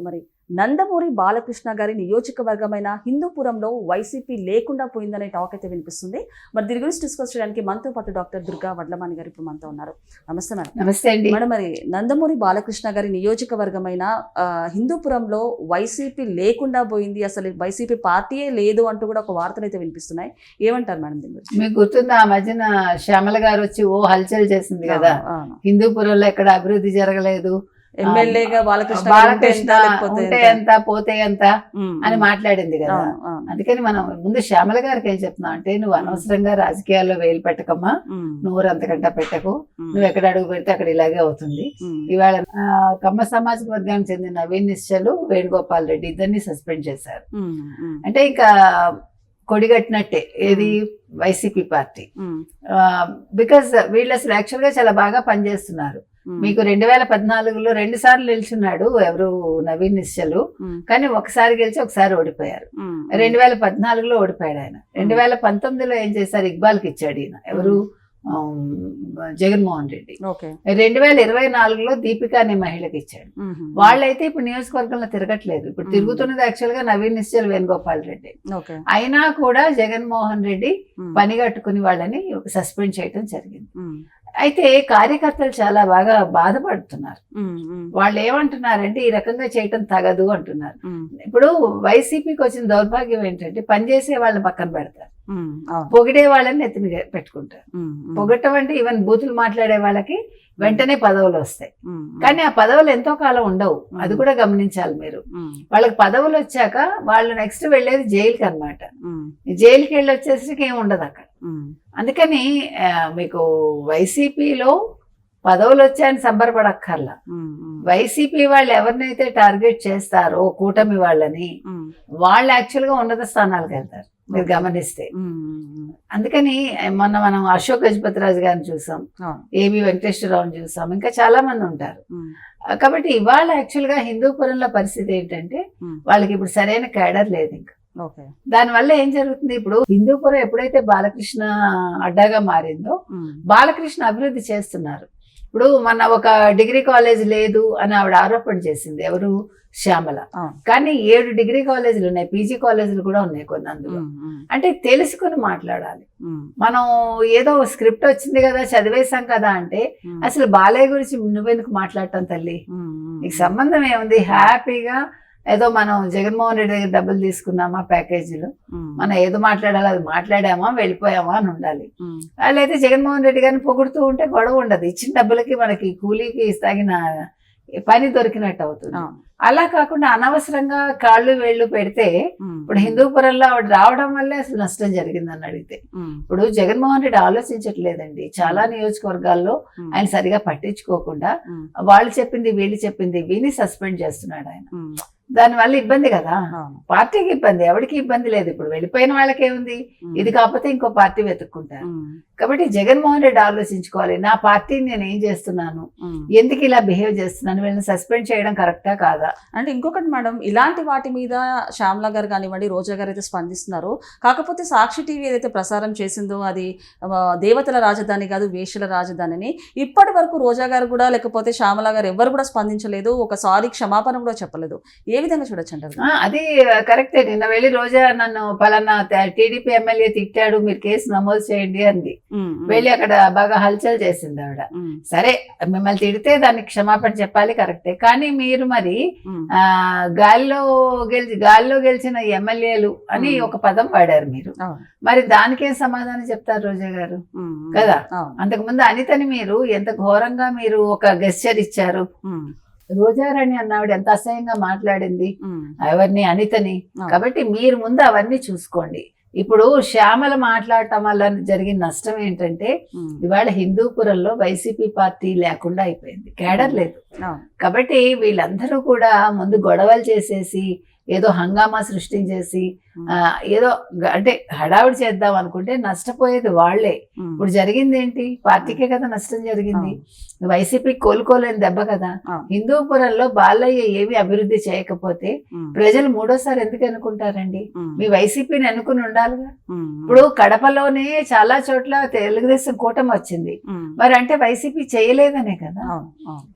మరి నందమూరి బాలకృష్ణ గారి నియోజకవర్గమైన హిందూపురంలో వైసీపీ లేకుండా పోయిందనే టాక్ అయితే వినిపిస్తుంది. మరి దీని గురించి డిస్కస్ చేయడానికి మనతో పాటు డాక్టర్ దుర్గా వడ్లమాని గారు ఇప్పుడు మనతో ఉన్నారు. నమస్తే మేడం. నమస్తే అండి. మేడం మరి నందమూరి బాలకృష్ణ గారి నియోజకవర్గమైన హిందూపురంలో వైసీపీ లేకుండా పోయింది అసలు వైసీపీ పార్టీయే లేదు అంటూ కూడా ఒక వార్తలు అయితే వినిపిస్తున్నాయి. ఏమంటారు మేడం దీని గురించి? మీకు గుర్తుందా? ఆ మధ్యన శ్యామల గారు వచ్చి ఓ హల్చల్ చేసింది కదా. హిందూపురంలో ఎక్కడ అభివృద్ధి జరగలేదు ఎమ్మెల్యేగా బాలకృష్ణ ఉంటే బాలకృష్ణ ఎంత, పోతే ఎంత అని. మాట్లాడింది కదా. అందుకని మనం ముందు శ్యామల గారికి ఏం చెప్తున్నాం అంటే నువ్వు అనవసరంగా రాజకీయాల్లో వేలు పెట్టకమ్మా. నువ్వు అంతకంట పెట్టకు. నువ్వు ఎక్కడ అడుగు పెడితే అక్కడ ఇలాగే అవుతుంది. ఇవాళ కమ్మ సామాజిక వర్గానికి చెందిన నవీన్ నిశ్చలు వేణుగోపాల్ రెడ్డి ఇద్దరిని సస్పెండ్ చేశారు. అంటే ఇంకా కొడిగట్టినట్టే ఏది వైసీపీ పార్టీ. బికాస్ వీళ్ళు అసలు యాక్చువల్గా చాలా బాగా పనిచేస్తున్నారు. మీకు రెండు వేల పద్నాలుగులో రెండు సార్లు నిల్చున్నాడు ఎవరు నవీన్ నిశ్చలు. కానీ ఒకసారి గెలిచి ఒకసారి ఓడిపోయారు. రెండు వేల పద్నాలుగులో ఓడిపోయాడు ఆయన. రెండు వేల పంతొమ్మిదిలో ఏం చేశారు? ఇక్బాల్కి ఇచ్చాడు ఈయన. ఎవరు? జగన్మోహన్ రెడ్డి. రెండు వేల ఇరవై నాలుగులో దీపిక అనే మహిళకి ఇచ్చాడు. వాళ్ళైతే ఇప్పుడు నియోజకవర్గంలో తిరగట్లేదు. ఇప్పుడు. తిరుగుతున్నది యాక్చువల్గా నవీన్ నిశ్చల్ వేణుగోపాల్ రెడ్డి. అయినా కూడా జగన్మోహన్ రెడ్డి పని కట్టుకుని వాళ్ళని సస్పెండ్ చేయడం జరిగింది. అయితే కార్యకర్తలు చాలా బాగా బాధపడుతున్నారు. వాళ్ళు ఏమంటున్నారంటే ఈ రకంగా చేయటం తగదు అంటున్నారు. ఇప్పుడు వైసీపీకి వచ్చిన దౌర్భాగ్యం ఏంటంటే పనిచేసే వాళ్ళని పక్కన పెడతారు. పొగిడే వాళ్ళని నెత్తిన పెట్టుకుంటారు. పొగట్టం అంటే ఈవెన్ బూతులు మాట్లాడే వాళ్ళకి వెంటనే పదవులు వస్తాయి. కానీ ఆ పదవులు ఎంతో కాలం ఉండవు. అది కూడా గమనించాలి మీరు. వాళ్ళకి పదవులు వచ్చాక వాళ్ళు నెక్స్ట్ వెళ్ళేది జైలుకి అనమాట జైలుకి వెళ్ళి వచ్చేసరికి ఏమి ఉండదు అక్కడ. అందుకని మీకు వైసీపీలో పదవులు వచ్చాయని సంబరపడక్కర్లా. వైసీపీ వాళ్ళు ఎవరినైతే టార్గెట్ చేస్తారో కూటమి వాళ్ళని వాళ్ళు యాక్చువల్గా ఉన్నత స్థానాలకు వెళ్తారు. మీరు. గమనిస్తే. అందుకని మొన్న మనం అశోక్ గజపతి రాజు గారిని చూసాం. ఏబి వెంకటేశ్వరరావుని చూసాం. ఇంకా చాలా మంది ఉంటారు. కాబట్టి ఇవాళ యాక్చువల్గా హిందూపురంలో పరిస్థితి ఏంటంటే వాళ్ళకి ఇప్పుడు సరైన కేడర్ లేదు ఇంకా. ఓకే. దానివల్ల ఏం జరుగుతుంది? ఇప్పుడు హిందూపురం ఎప్పుడైతే బాలకృష్ణ అడ్డాగా మారిందో బాలకృష్ణ అభివృద్ధి చేస్తున్నారు. ఇప్పుడు మన ఒక డిగ్రీ కాలేజ్ లేదు అని ఆవిడ ఆరోపణ చేసింది. ఎవరు? శ్యామల. కానీ ఏడు డిగ్రీ కాలేజీలు ఉన్నాయి పీజీ కాలేజీలు కూడా ఉన్నాయి కొన్ని అందులో. అంటే తెలుసుకుని మాట్లాడాలి. మనం ఏదో స్క్రిప్ట్ వచ్చింది కదా చదివేశాం కదా అంటే అసలు బాలయ్య గురించి నువ్వెందుకు మాట్లాడటం తల్లి? నీకు సంబంధం ఏముంది? హ్యాపీగా ఏదో మనం జగన్మోహన్ రెడ్డి దగ్గర డబ్బులు తీసుకున్నామా ప్యాకేజీలు? మనం ఏదో మాట్లాడాలో అది మాట్లాడామా వెళ్ళిపోయామా అని ఉండాలి. వాళ్ళైతే జగన్మోహన్ రెడ్డి గారిని పొగుడుతూ ఉంటే గొడవ ఉండదు. ఇచ్చిన డబ్బులకి మనకి కూలీకి తగిన పని దొరికినట్టు అవుతుంది. అలా కాకుండా అనవసరంగా కాళ్ళు వేళ్ళు పెడితే ఇప్పుడు హిందూపురంలో ఆవిడ రావడం వల్లే అసలు నష్టం జరిగిందని అడిగితే. ఇప్పుడు జగన్మోహన్ రెడ్డి ఆలోచించట్లేదండి. చాలా నియోజకవర్గాల్లో ఆయన సరిగా పట్టించుకోకుండా వాళ్ళు చెప్పింది వీళ్ళు చెప్పింది విని సస్పెండ్ చేస్తున్నాడు ఆయన. దానివల్ల ఇబ్బంది కదా. పార్టీకి ఇబ్బంది ఎవరికి ఇబ్బంది లేదు. ఇప్పుడు వెళ్ళిపోయిన వాళ్ళకి ఉమ్, ఇది కాకపోతే ఇంకో పార్టీ వెతుక్కుంటారు. కాబట్టి జగన్మోహన్ రెడ్డి ఆలోచించుకోవాలి. నా పార్టీని నేను ఏం చేస్తున్నాను. ఎందుకు ఇలా బిహేవ్ చేస్తున్నాను? వీళ్ళని సస్పెండ్ చేయడం కరెక్టా కాదా? అంటే ఇంకొకటి మేడం ఇలాంటి వాటి మీద శ్యామల గారు కానివ్వండి రోజా గారు అయితే స్పందిస్తున్నారు. కాకపోతే సాక్షి టీవీ ఏదైతే ప్రసారం చేసిందో అది దేవతల రాజధాని కాదు వేషల రాజధానిని. ఇప్పటి వరకు రోజా గారు కూడా లేకపోతే శ్యామల గారు ఎవరు కూడా స్పందించలేదు. ఒక సారీ క్షమాపణ కూడా చెప్పలేదు. ఏ విధంగా చూడొచ్చు అంటారు అది కరెక్టే నిన్న వెళ్ళి రోజా నన్ను పలానా టీడీపీ ఎమ్మెల్యే తిట్టాడు మీరు కేసు నమోదు చేయండి అంది. వెళ్ళి అక్కడ బాగా హల్చల్ చేసింది ఆవిడ. సరే మిమ్మల్ని తిడితే దానికి క్షమాపణ చెప్పాలి కరెక్టే కానీ మీరు మరి గాలిలో గెలిచి గాలిలో గెలిచిన ఎమ్మెల్యేలు అని. ఒక పదం వాడారు మీరు. మరి దానికేం సమాధానం చెప్తారు రోజా గారు? కదా? అంతకుముందు అనితని మీరు ఎంత ఘోరంగా మీరు ఒక గెస్చర్ ఇచ్చారు. రోజారాణి అన్నావిడ ఎంత అసహ్యంగా మాట్లాడింది. ఎవరిని? అనితని. కాబట్టి మీరు ముందు అవన్నీ చూసుకోండి. ఇప్పుడు శ్యామల మాట్లాడటం వల్ల జరిగిన నష్టం ఏంటంటే ఇవాళ హిందూపురంలో వైసీపీ పార్టీ లేకుండా అయిపోయింది. కేడర్ లేదు. కాబట్టి వీళ్ళందరూ కూడా ముందు గొడవలు చేసేసి ఏదో హంగామా సృష్టించేసి ఏదో అంటే హడావుడి చేద్దాం అనుకుంటే నష్టపోయేది వాళ్ళే. ఉమ్. ఇప్పుడు జరిగింది ఏంటి పార్టీకే కదా నష్టం జరిగింది. వైసీపీ కోలుకోలేని దెబ్బ కదా. హిందూపురంలో బాలయ్య ఏమి అభివృద్ధి చేయకపోతే. ప్రజలు మూడోసారి ఎందుకు అనుకుంటారండి. మీ వైసీపీని అనుకుని ఉండాలిగా. ఇప్పుడు కడపలోనే చాలా చోట్ల తెలుగుదేశం కూటమి వచ్చింది. మరి అంటే వైసీపీ చేయలేదనే కదా.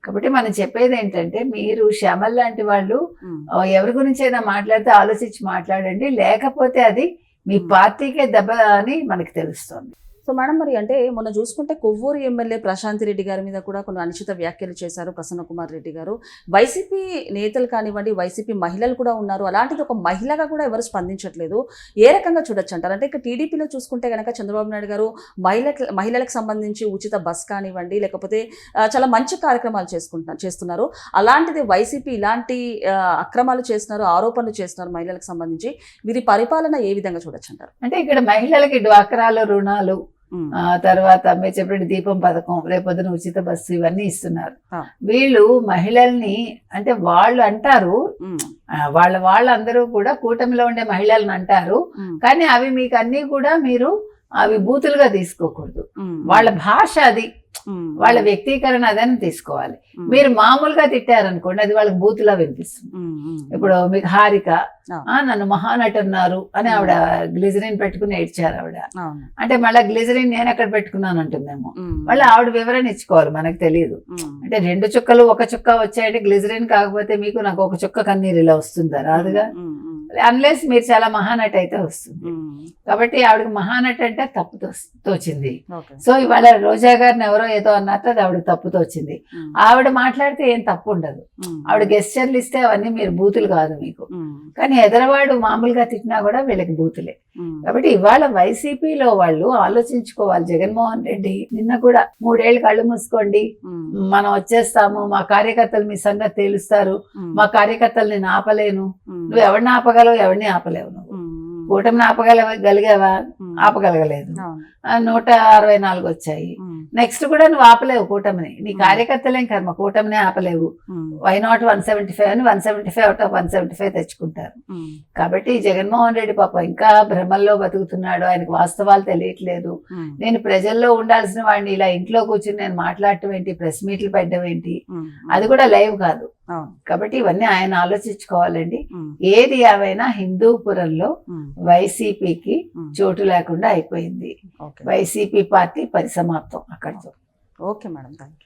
కాబట్టి మనం చెప్పేది ఏంటంటే మీరు శ్యామల్ లాంటి వాళ్ళు ఎవరి గురించి అయినా మాట్లాడితే ఆలోచించి మాట్లాడండి. లేకపోతే అది మీ. పార్టీకే దెబ్బ అని మనకి తెలుస్తుంది సో మేడం మరి అంటే మొన్న చూసుకుంటే కొవ్వూరు ఎమ్మెల్యే ప్రశాంత్ రెడ్డి గారి మీద కూడా కొన్ని అనుచిత వ్యాఖ్యలు చేశారు ప్రసన్న కుమార్ రెడ్డి గారు. వైసీపీ నేతలు కానివ్వండి వైసీపీ మహిళలు కూడా ఉన్నారు. అలాంటిది ఒక మహిళగా కూడా ఎవరు స్పందించట్లేదు. ఏ రకంగా చూడొచ్చు అంటారు అంటే ఇక టీడీపీలో చూసుకుంటే కనుక చంద్రబాబు నాయుడు గారు మహిళ మహిళలకు సంబంధించి ఉచిత బస్ కానివ్వండి లేకపోతే చాలా మంచి కార్యక్రమాలు చేసుకుంటున్నారు చేస్తున్నారు. అలాంటిది వైసీపీ ఇలాంటి అక్రమాలు చేస్తున్నారు ఆరోపణలు చేస్తున్నారు మహిళలకు సంబంధించి. వీరి పరిపాలన ఏ విధంగా చూడొచ్చు అంటారు అంటే ఇక్కడ మహిళలకి డ్వాక్రాలు రుణాలు ఆ తర్వాత మీరు చెప్పినట్టు దీపం పథకం రేపొద్దున ఉచిత బస్సు ఇవన్నీ ఇస్తున్నారు. వీళ్ళు మహిళల్ని అంటే వాళ్ళు అంటారు వాళ్ళ వాళ్ళందరూ కూడా కూటమిలో ఉండే మహిళలను అంటారు. కానీ అవి మీకు అన్ని కూడా మీరు అవి బూతులుగా తీసుకోకూడదు. వాళ్ళ భాష అది. వాళ్ళ వ్యక్తీకరణ అదని తీసుకోవాలి. ఉమ్, మీరు మామూలుగా తిట్టారనుకోండి అది వాళ్ళకి బూతులా వినిపిస్తుంది. ఉమ్, ఇప్పుడు మీకు హారిక నన్ను మహానటి అన్నారు అని ఆవిడ గ్లిజరిన్ పెట్టుకుని ఏడ్చారు ఆవిడ. అంటే మళ్ళీ గ్లిజరిన్ నేను ఎక్కడ పెట్టుకున్నాను అంటుందేమో. మళ్ళీ ఆవిడ వివరణ ఇచ్చుకోవాలి మనకు తెలియదు అంటే రెండు చుక్కలు ఒక చుక్క వచ్చాయంటే గ్లిజరిన్ కాకపోతే మీకు నాకు ఒక చుక్క కన్నీరు ఇలా వస్తుందా? రాదుగా? అన్లెస్ మీరు చాలా మహానటి అయితే వస్తుంది. కాబట్టి ఆవిడకి మహానటి అంటే తప్పు తోచింది. సో ఇవాళ రోజా గారిని ఎవరో ఏదో అన్నట్టు అది ఆవిడకి తప్పు తోచింది. ఆవిడ మాట్లాడితే ఏం తప్పు ఉండదు. ఆవిడ గెస్చర్లు ఇస్తే అవన్నీ మీరు బూతులు కాదు మీకు. కానీ ఎదరవాడు మామూలుగా తిట్టినా కూడా వీళ్ళకి బూతులే. కాబట్టి ఇవాళ వైసీపీలో వాళ్ళు ఆలోచించుకోవాలి. జగన్మోహన్ రెడ్డి నిన్న కూడా మూడేళ్ళు కళ్ళు మూసుకోండి. మనం వచ్చేస్తాము మా కార్యకర్తలు మీ సంగతి తేలుస్తారు మా కార్యకర్తలు నేను ఆపలేను. నువ్వు ఎవరిని ఆపగలవు ఎవరిని ఆపలేవు నువ్వు. కూటమిని ఆపగలగలిగావా ఆపగలగలేదు. నూట అరవై నాలుగు వచ్చాయి. నెక్స్ట్ కూడా నువ్వు ఆపలేవు కూటమిని. నీ Hmm. కార్యకర్తలేం కర్మ కూటమిని ఆపలేవు. Why not one seventy five అని one seventy five out of one seventy five తెచ్చుకుంటారు. ఉమ్, కాబట్టి జగన్మోహన్ రెడ్డి పాప ఇంకా భ్రమల్లో బతుకుతున్నాడు. ఆయనకు వాస్తవాలు తెలియట్లేదు. ఉమ్, నేను ప్రజల్లో ఉండాల్సిన వాడిని ఇలా ఇంట్లో కూర్చుని నేను మాట్లాడటం ఏంటి? ప్రెస్ మీట్లు పెట్టడం ఏంటి? అది కూడా లైవ్ కాదు. కాబట్టి ఇవన్నీ ఆయన ఆలోచించుకోవాలండి. ఏది ఏమైనా హిందూపురంలో వైసీపీకి చోటు లేకుండా అయిపోయింది. వైసీపీ పార్టీ పరిసమాప్తం అక్కడితో. Okay madam thank you